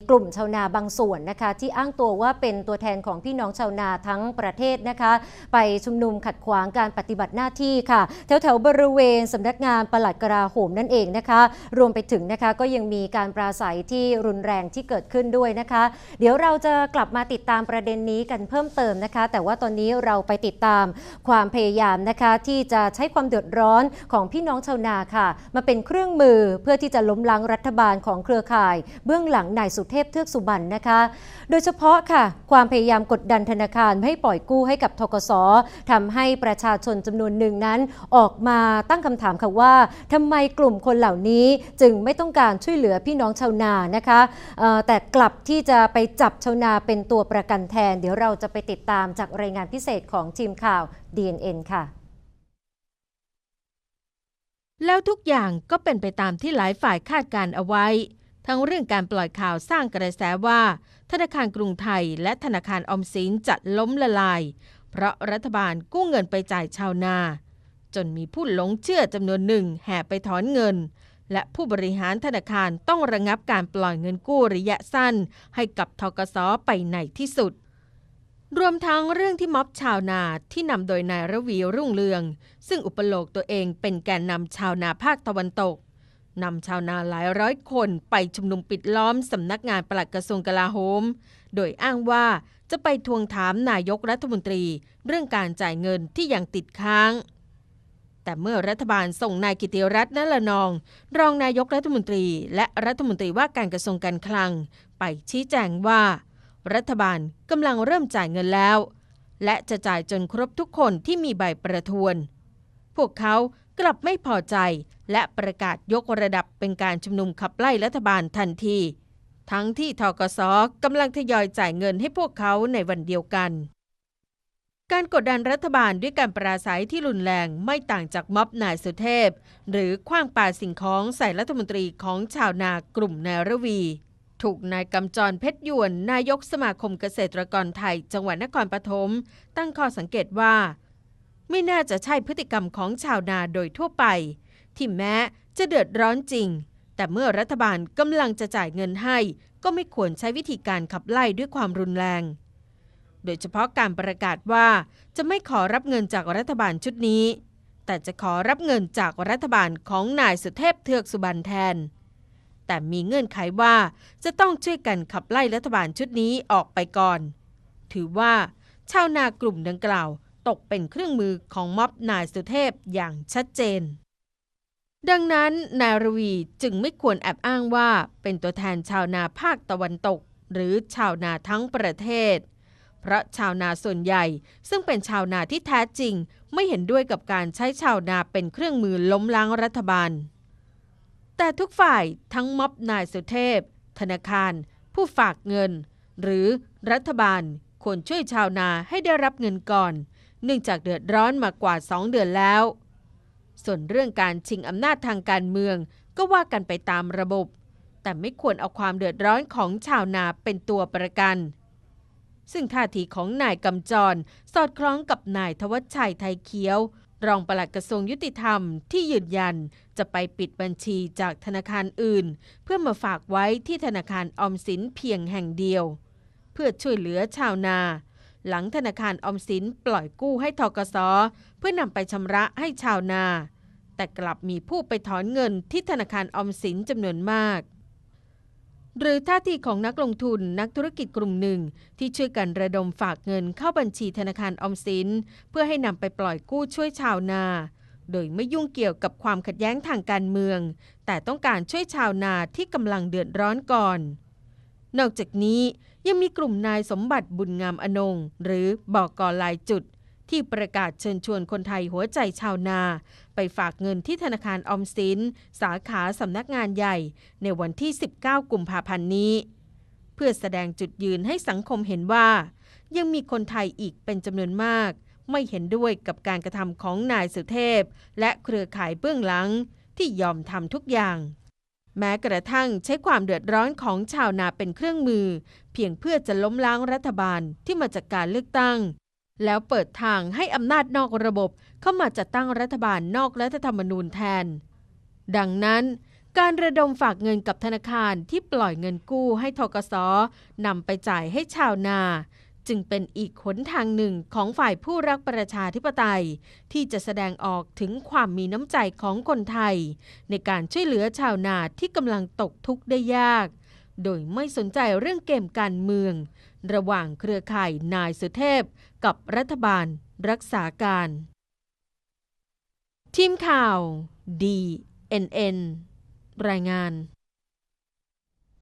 กลุ่มชาวนาบางส่วนนะคะ ที่อ้างตัวว่าเป็นตัวแทนของพี่น้องชาวนาทั้งประเทศนะคะ ไปชุมนุมขัดขวางการปฏิบัติหน้าที่ค่ะ แถวๆบริเวณสำนักงานปลัดกราโหมนั่นเองนะคะ รวมไปถึงนะคะก็ยังมีการปราศัยที่รุนแรงที่เกิดขึ้นด้วยนะคะ เดี๋ยวเราจะกลับมาติดตามประเด็นนี้กันเพิ่มเติมนะคะ แต่ว่าตอนนี้เราไปติดตามความพยายามนะคะ ที่จะใช้ความเดือดร้อนของพี่น้องชาวนาค่ะ มาเป็นเครื่องมือเพื่อที่จะล้มล้างรัฐบาลของเครือข่าย เบื้องหลังนายสุเทพเทือกสุบรรณนะคะ โดยเฉพาะค่ะ ความพยายามกดดันธนาคารให้ปล่อยกู้ให้กับทกสทำให้ประชาชนจำนวนหนึ่งนั้นออกมาตั้งคำถามค่ะว่าทำไมกลุ่มคนเหล่านี้จึงไม่ต้องการช่วยเหลือพี่น้องชาวนานะคะแต่กลับที่จะไปจับชาวนาเป็นตัวประกันแทน เดี๋ยวเราจะไปติดตามจากรายงานพิเศษของทีมข่าว DNN ค่ะแล้วทุกอย่างก็เป็นไปตามที่หลายฝ่ายคาดการเอาไว้ ทั้งเรื่องการปล่อยข่าวสร้างกระแสว่า ธนาคารกรุงไทยและธนาคารออมสินจะล้มละลาย เพราะรัฐบาลกู้เงินไปจ่ายชาวนา จนมีผู้หลงเชื่อจำนวนหนึ่งแห่ไปถอนเงิน และผู้บริหารธนาคารต้องระงับการปล่อยเงินกู้ระยะสั้น ให้กับทกสไปในที่สุดรวมทั้งเรื่องที่ม็อบชาวนาที่นำโดยนายระวีรุ่งเรือง ซึ่งอุปโลกตัวเองเป็นแกนนำชาวนาภาคตะวันตก นำชาวนาหลายร้อยคนไปชุมนุมปิดล้อมสำนักงานปลัดกระทรวงกลาโหม โดยอ้างว่าจะไปทวงถามนายกรัฐมนตรี เรื่องการจ่ายเงินที่ยังติดค้าง แต่เมื่อรัฐบาลส่งนายกิติรัตน์นลนอง รองนายกรัฐมนตรี และรัฐมนตรีว่าการกระทรวงการคลัง ไปชี้แจงว่า รัฐบาลกำลังเริ่มจ่ายเงินแล้ว และจะจ่ายจนครบทุกคนที่มีใบประทวน พวกเขา กลับไม่พอใจ และประกาศยกระดับเป็นการชุมนุมขับไล่รัฐบาลทันที ทั้งที่ทกสกำลังทยอยจ่ายเงินให้พวกเขาในวันเดียวกันการกดดันรัฐบาลด้วยการปราศัยที่รุนแรงไม่ต่างจากม็อบนายสุเทพ หรือคว้างปาสิ่งของใส่รัฐมนตรีของชาวนากลุ่มนายรวี ถูกนายกำจรเพชรยวน นายกสมาคมเกษตรกรไทย จังหวัดนครปฐมตั้งข้อสังเกตว่า ไม่น่าจะใช่พฤติกรรมของชาวนาโดยทั่วไป ที่แม้จะเดือดร้อนจริง แต่เมื่อรัฐบาลกำลังจะจ่ายเงินให้ ก็ไม่ควรใช้วิธีการขับไล่ด้วยความรุนแรง โดยเฉพาะการประกาศว่าจะไม่ขอรับเงินจากรัฐบาลชุดนี้ แต่จะขอรับเงินจากรัฐบาลของนายสุเทพเทือกสุบรรณแทน แต่มีเงื่อนไขว่าจะต้องช่วยกันขับไล่รัฐบาลชุดนี้ออกไปก่อน ถือว่าชาวนากลุ่มดังกล่าว ตกเป็นเครื่องมือของม็อบนายสุเทพอย่างชัดเจน ดังนั้นนายรวีจึงไม่ควรแอบอ้างว่าเป็นตัวแทนชาวนาภาคตะวันตก หรือชาวนาทั้งประเทศ เพราะชาวนาส่วนใหญ่ซึ่งเป็นชาวนาที่แท้จริง ไม่เห็นด้วยกับการใช้ชาวนาเป็นเครื่องมือล้มล้างรัฐบาล แต่ทุกฝ่ายทั้งม็อบนายสุเทพ ธนาคาร ผู้ฝากเงิน หรือรัฐบาล ควรช่วยชาวนาให้ได้รับเงินก่อน เนื่องจากเดือดร้อนมากว่า 2 เดือนแล้ว ส่วนเรื่องการชิงอำนาจทางการเมืองก็ว่ากันไปตามระบบ แต่ไม่ควรเอาความเดือดร้อนของชาวนาเป็นตัวประกัน ซึ่งท่าทีของนายกำจร สอดคล้องกับนายทวัชชัยไทยเขียว รองปลัดกระทรวงยุติธรรมที่ยืนยันจะไปปิดบัญชีจากธนาคารอื่น เพื่อมาฝากไว้ที่ธนาคารออมสินเพียงแห่งเดียว พื่อช่วยเหลือชาวนา หลังธนาคารออมสินปล่อยกู้ให้ทกสเพื่อนำไปชำระให้ชาวนา แต่กลับมีผู้ไปถอนเงินที่ธนาคารออมสินจำนวนมาก หรือท่าทีของนักลงทุนนักธุรกิจกลุ่มหนึ่ง ที่ช่วยกันระดมฝากเงินเข้าบัญชีธนาคารออมสิน เพื่อให้นำไปปล่อยกู้ช่วยชาวนาโดยไม่ยุ่งเกี่ยวกับความขัดแย้งทางการเมือง แต่ต้องการช่วยชาวนาที่กำลังเดือดร้อนก่อน นอกจากนี้ยังมีกลุ่มนายสมบัติบุญงามอนง หรือบอกกอลายจุด ที่ประกาศเชิญชวนคนไทยหัวใจชาวนา ไปฝากเงินที่ธนาคารออมสิน สาขาสำนักงานใหญ่ ในวันที่ 19 กุมภาพันธ์นี้ เพื่อแสดงจุดยืนให้สังคมเห็นว่า ยังมีคนไทยอีกเป็นจำนวนมาก ไม่เห็นด้วยกับการกระทำของนายสุเทพ และเครือข่ายเบื้องหลังที่ยอมทำทุกอย่าง แม้กระทั่งใช้ความเดือดร้อนของชาวนาเป็นเครื่องมือ เพียงเพื่อจะล้มล้างรัฐบาลที่มาจากการเลือกตั้ง แล้วเปิดทางให้อำนาจนอกระบบเข้ามาจัดตั้งรัฐบาลนอกรัฐธรรมนูญแทน ดังนั้นการระดมฝากเงินกับธนาคารที่ปล่อยเงินกู้ให้ทกสนำไปจ่ายให้ชาวนา จึงเป็นอีกหนทางหนึ่งของฝ่ายผู้รักประชาธิปไตย ที่จะแสดงออกถึงความมีน้ำใจของคนไทย ในการช่วยเหลือชาวนาที่กำลังตกทุกข์ได้ยาก โดยไม่สนใจเรื่องเกมการเมือง ระหว่างเครือข่ายนายสุเทพ กับรัฐบาลรักษาการ ทีมข่าว DNN รายงาน